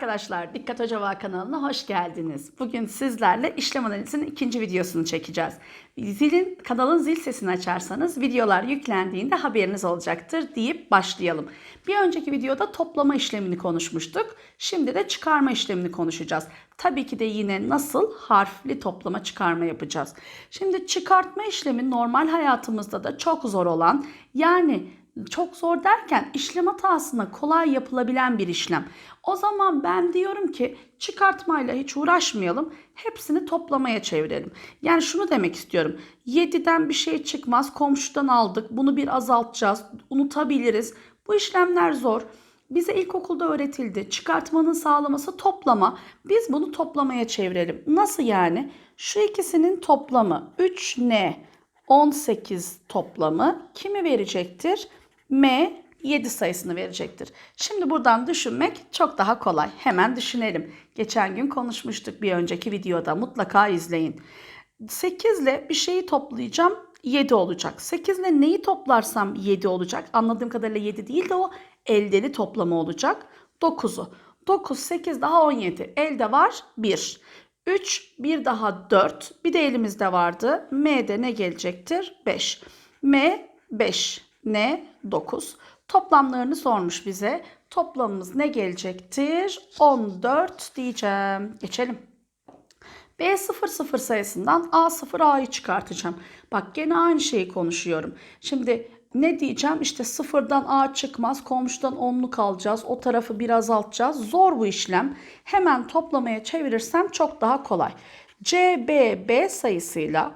Arkadaşlar Dikkat Hoca kanalına hoş geldiniz. Bugün sizlerle işlem analizinin ikinci videosunu çekeceğiz. Zilin, kanalın zil sesini açarsanız videolar yüklendiğinde haberiniz olacaktır deyip başlayalım. Bir önceki videoda toplama işlemini konuşmuştuk. Şimdi de çıkarma işlemini konuşacağız. Tabii ki de yine nasıl harfli toplama çıkarma yapacağız. Şimdi çıkartma işlemi normal hayatımızda da çok zor olan yani çok zor derken işlem hatasına kolay yapılabilen bir işlem. O zaman ben diyorum ki çıkartmayla hiç uğraşmayalım. Hepsini toplamaya çevirelim. Yani şunu demek istiyorum. 7'den bir şey çıkmaz. Komşudan aldık. Bunu bir azaltacağız. Unutabiliriz. Bu işlemler zor. Bize ilkokulda öğretildi. Çıkartmanın sağlaması toplama. Biz bunu toplamaya çevirelim. Nasıl yani? Şu ikisinin toplamı 3n 18 toplamı kimi verecektir? M 7 sayısını verecektir. Şimdi buradan düşünmek çok daha kolay. Hemen düşünelim. Geçen gün konuşmuştuk bir önceki videoda. Mutlaka izleyin. 8 ile bir şeyi toplayacağım. 7 olacak. 8 ile neyi toplarsam 7 olacak. Anladığım kadarıyla 7 değil de o eldeli toplama olacak. 9'u. 9, 8 daha 17. Elde var 1. 3, bir daha 4. Bir de elimizde vardı. M'de ne gelecektir? 5. M 5. N 9. Toplamlarını sormuş bize. Toplamımız ne gelecektir? 14 diyeceğim. Geçelim. B00 sayısından A0A'yı çıkartacağım. Bak gene aynı şeyi konuşuyorum. Şimdi ne diyeceğim? İşte sıfırdan A çıkmaz. Komşudan onluk alacağız. O tarafı bir azaltacağız. Zor bu işlem. Hemen toplamaya çevirirsem çok daha kolay. C, B, B sayısıyla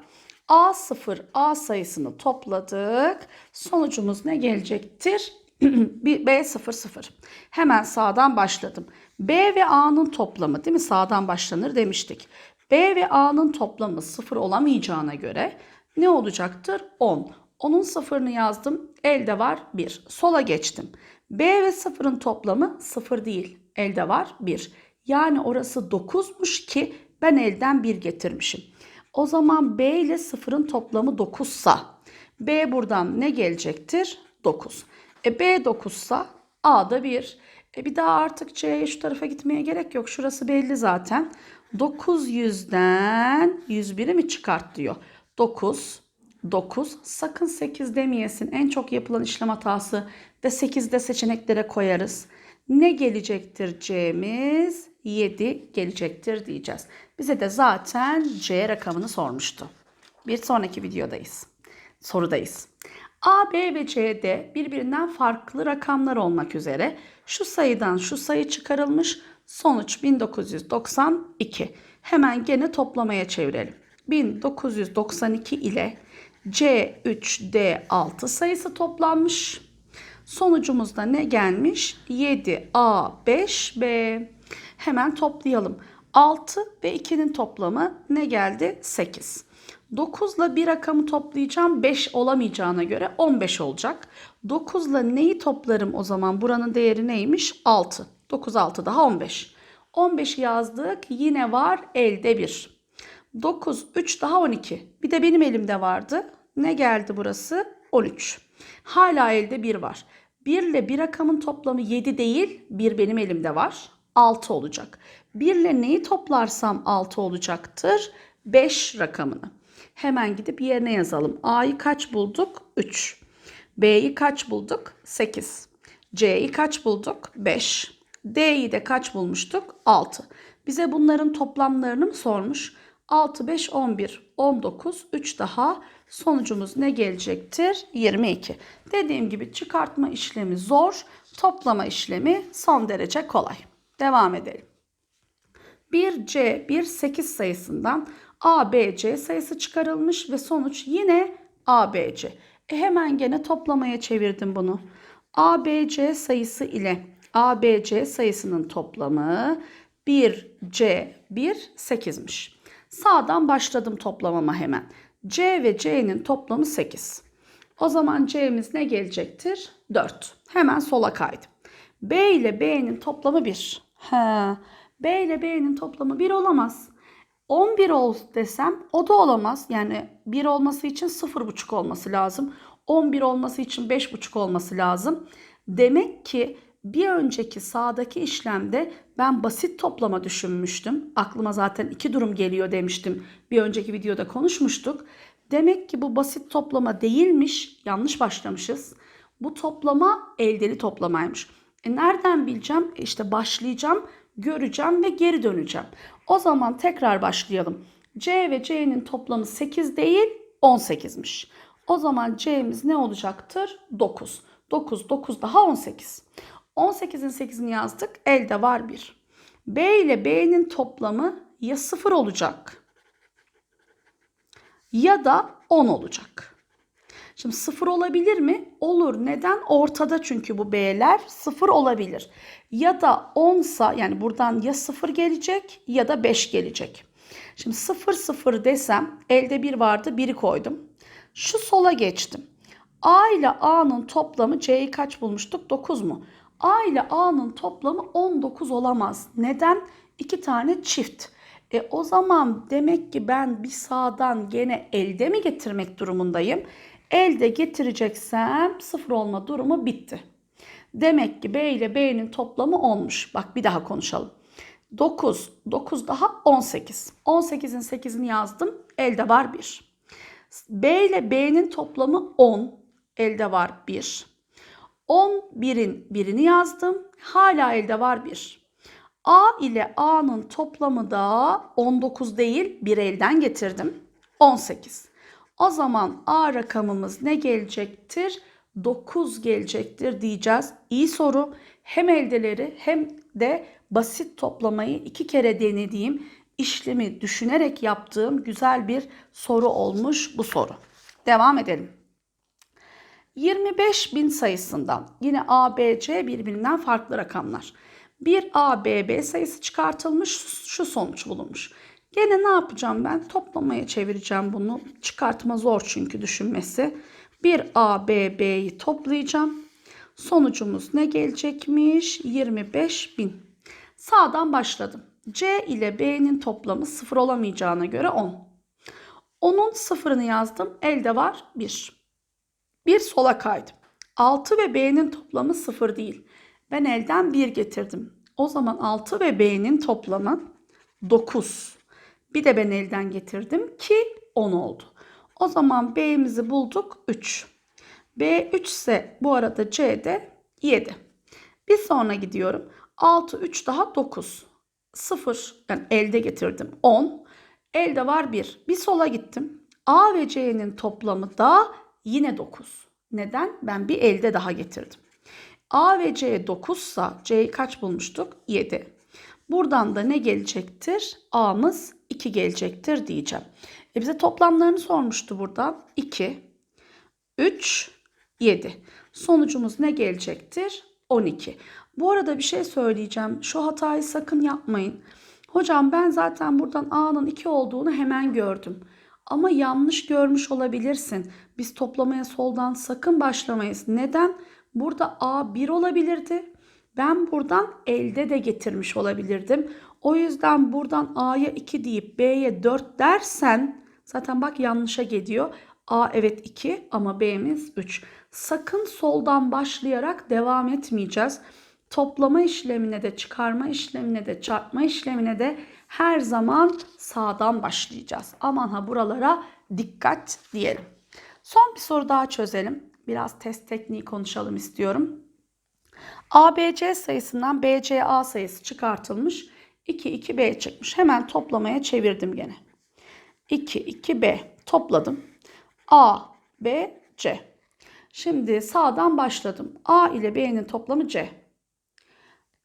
A0, A sayısını topladık. Sonucumuz ne gelecektir? B00. Hemen sağdan başladım. B ve A'nın toplamı değil mi? Sağdan başlanır demiştik. B ve A'nın toplamı 0 olamayacağına göre ne olacaktır? 10. Onun sıfırını yazdım. Elde var 1. Sola geçtim. B ve 0'ın toplamı 0 değil. Elde var 1. Yani orası 9'muş ki ben elden 1 getirmişim. O zaman B ile 0'ın toplamı 9 sa B buradan ne gelecektir? 9. E B 9 sa A da 1. E bir daha artık C'ye şu tarafa gitmeye gerek yok. Şurası belli zaten. 900'den 101'i mi çıkart diyor. 9, 9. Sakın 8 demeyesin. En çok yapılan işlem hatası ve 8'de seçeneklere koyarız. Ne gelecektir C'miz? 7 gelecektir diyeceğiz. Bize de zaten C rakamını sormuştu. Bir sonraki videodayız. Sorudayız. A, B ve C'de birbirinden farklı rakamlar olmak üzere şu sayıdan şu sayı çıkarılmış. Sonuç 1992. Hemen gene toplamaya çevirelim. 1992 ile C3D6 sayısı toplanmış. Sonucumuzda ne gelmiş? 7A5B. Hemen toplayalım. 6 ve 2'nin toplamı ne geldi? 8. 9 ile bir rakamı toplayacağım. 5 olamayacağına göre 15 olacak. 9 ile neyi toplarım o zaman? Buranın değeri neymiş? 6. 9 6 daha 15. 15 yazdık. Yine var elde 1. 9 3 daha 12. Bir de benim elimde vardı. Ne geldi burası? 13. Hala elde 1 var. 1 ile bir rakamın toplamı 7 değil. 1 benim elimde var. 6 olacak. 1 ile neyi toplarsam 6 olacaktır? 5 rakamını. Hemen gidip yerine yazalım. A'yı kaç bulduk? 3. B'yi kaç bulduk? 8. C'yi kaç bulduk? 5. D'yi de kaç bulmuştuk? 6. Bize bunların toplamlarını mı sormuş? 6, 5, 11, 19, 3 daha sonucumuz ne gelecektir? 22. Dediğim gibi çıkartma işlemi zor, toplama işlemi son derece kolay. Devam edelim. 1C, 1, 8 sayısından ABC sayısı çıkarılmış ve sonuç yine ABC. E hemen gene toplamaya çevirdim bunu. ABC sayısı ile ABC sayısının toplamı 1C 1 8'miş. Sağdan başladım toplamama hemen. C ve C'nin toplamı 8. O zaman C'miz ne gelecektir? 4. Hemen sola kaydım. B ile B'nin toplamı 1. He. B ile B'nin toplamı 1 olamaz. 11 ol desem o da olamaz. Yani 1 olması için 0,5 olması lazım. 11 olması için 5,5 olması lazım. Demek ki bir önceki sağdaki işlemde ben basit toplama düşünmüştüm. Aklıma zaten iki durum geliyor demiştim. Bir önceki videoda konuşmuştuk. Demek ki bu basit toplama değilmiş. Yanlış başlamışız. Bu toplama eldeli toplamaymış. E nereden bileceğim? E işte başlayacağım, göreceğim ve geri döneceğim. O zaman tekrar başlayalım. C ve C'nin toplamı 8 değil 18'miş. O zaman C'miz ne olacaktır? 9. 9, 9 daha 18. 18'in 8'ini yazdık. Elde var 1. B ile B'nin toplamı ya 0 olacak ya da 10 olacak. Şimdi 0 olabilir mi? Olur. Neden? Ortada çünkü bu B'ler 0 olabilir. Ya da 10 sa yani buradan ya 0 gelecek ya da 5 gelecek. Şimdi 0 0 desem elde 1 vardı 1'i koydum. Şu sola geçtim. A ile A'nın toplamı C'yi kaç bulmuştuk? 9 mu? A ile A'nın toplamı 19 olamaz. Neden? İki tane çift. E o zaman demek ki ben bir sağdan gene elde mi getirmek durumundayım? Elde getireceksem sıfır olma durumu bitti. Demek ki B ile B'nin toplamı 10'muş. Bak bir daha konuşalım. 9, 9 daha 18. 18'in 8'ini yazdım. Elde var 1. B ile B'nin toplamı 10. Elde var 1. 11'in birini yazdım. Hala elde var 1. A ile A'nın toplamı da 19 değil bir elden getirdim. 18. O zaman A rakamımız ne gelecektir? 9 gelecektir diyeceğiz. İyi soru. Hem eldeleri hem de basit toplamayı iki kere denediğim işlemi düşünerek yaptığım güzel bir soru olmuş bu soru. Devam edelim. 25 bin sayısından yine A, B, C birbirinden farklı rakamlar. Bir A, B, B sayısı çıkartılmış şu sonuç bulunmuş. Gene ne yapacağım ben? Toplamaya çevireceğim bunu. Çıkartma zor çünkü düşünmesi. Bir A, B, B'yi toplayacağım. Sonucumuz ne gelecekmiş? 25 bin. Sağdan başladım. C ile B'nin toplamı sıfır olamayacağına göre 10. Onun sıfırını yazdım. Elde var 1. Bir sola kaydım. 6 ve B'nin toplamı 0 değil. Ben elden 1 getirdim. O zaman 6 ve B'nin toplamı 9. Bir de ben elden getirdim ki 10 oldu. O zaman B'mizi bulduk 3. B 3 ise bu arada C de 7. Bir sonra gidiyorum. 6 3 daha 9. 0 yani elde getirdim 10. Elde var 1. Bir sola gittim. A ve C'nin toplamı da yine 9. Neden? Ben bir elde daha getirdim. A ve C 9 sa C'yi kaç bulmuştuk? 7. Buradan da ne gelecektir? A'mız 2 gelecektir diyeceğim. E bize toplamlarını sormuştu burada. 2, 3, 7. Sonucumuz ne gelecektir? 12. Bu arada bir şey söyleyeceğim. Şu hatayı sakın yapmayın. Hocam ben zaten buradan A'nın 2 olduğunu hemen gördüm. Ama yanlış görmüş olabilirsin. Biz toplamaya soldan sakın başlamayız. Neden? Burada A 1 olabilirdi. Ben buradan elde de getirmiş olabilirdim. O yüzden buradan A'ya 2 deyip B'ye 4 dersen zaten bak yanlışa gidiyor. A evet 2 ama B'miz 3. Sakın soldan başlayarak devam etmeyeceğiz. Toplama işlemine de çıkarma işlemine de çarpma işlemine de her zaman sağdan başlayacağız. Aman ha buralara dikkat diyelim. Son bir soru daha çözelim. Biraz test tekniği konuşalım istiyorum. ABC sayısından BCA sayısı çıkartılmış. 2, 2B çıkmış. Hemen toplamaya çevirdim gene. 2, 2B topladım. A, B, C. Şimdi sağdan başladım. A ile B'nin toplamı C.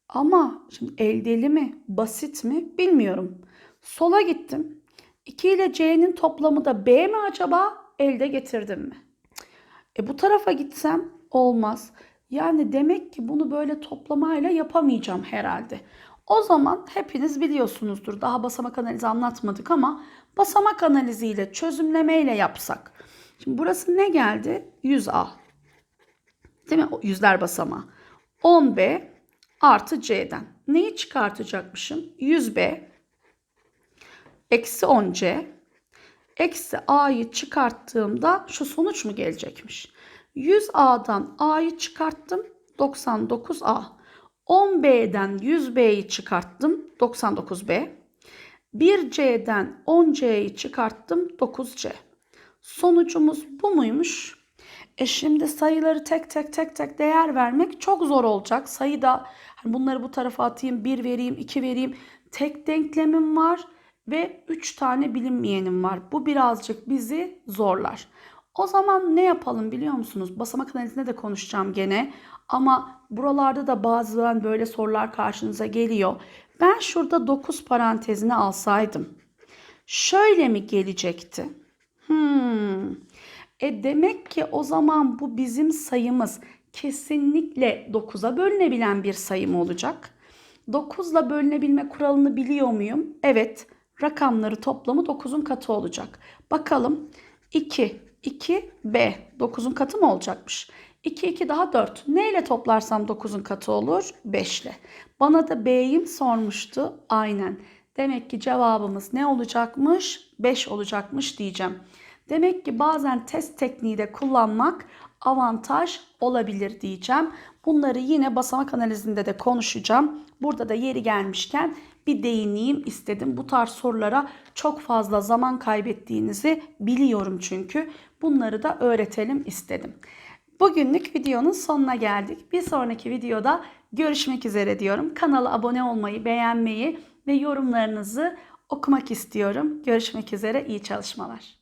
Ama şimdi eldeli mi, basit mi bilmiyorum. Sola gittim. 2 ile C'nin toplamı da B mi acaba? Elde getirdim mi? E bu tarafa gitsem olmaz. Yani demek ki bunu böyle toplamayla yapamayacağım herhalde. O zaman hepiniz biliyorsunuzdur. Daha basamak analizi anlatmadık ama basamak analiziyle çözümlemeyle yapsak. Şimdi burası ne geldi? 100A. Değil mi? Yüzler basamağı. 10B artı C'den. Neyi çıkartacakmışım? 100B eksi 10C eksi A'yı çıkarttığımda şu sonuç mu gelecekmiş? 100A'dan A'yı çıkarttım. 99A. 10B'den 100B'yi çıkarttım 99B. 1C'den 10C'yi çıkarttım 9C. Sonucumuz bu muymuş? E şimdi sayıları tek tek tek tek değer vermek çok zor olacak. Sayıda hani bunları bu tarafa atayım, 1 vereyim, 2 vereyim. Tek denklemim var ve 3 tane bilinmeyenim var. Bu birazcık bizi zorlar. O zaman ne yapalım biliyor musunuz? Basamak analizinde de konuşacağım gene. Ama buralarda da bazen böyle sorular karşınıza geliyor. Ben şurada 9 parantezini alsaydım. Şöyle mi gelecekti? Hmm. E demek ki o zaman bu bizim sayımız kesinlikle 9'a bölünebilen bir sayım olacak. 9'la bölünebilme kuralını biliyor muyum? Evet. Rakamları toplamı 9'un katı olacak. Bakalım. 2, 2, B. 9'un katı mı olacakmış? 2, 2 daha 4. Neyle toplarsam 9'un katı olur? 5 ile. Bana da B'yi sormuştu. Aynen. Demek ki cevabımız ne olacakmış? 5 olacakmış diyeceğim. Demek ki bazen test tekniği de kullanmak avantaj olabilir diyeceğim. Bunları yine basamak analizinde de konuşacağım. Burada da yeri gelmişken bir değineyim istedim. Bu tarz sorulara çok fazla zaman kaybettiğinizi biliyorum çünkü. Bunları da öğretelim istedim. Bugünlük videonun sonuna geldik. Bir sonraki videoda görüşmek üzere diyorum. Kanala abone olmayı, beğenmeyi ve yorumlarınızı okumak istiyorum. Görüşmek üzere, iyi çalışmalar.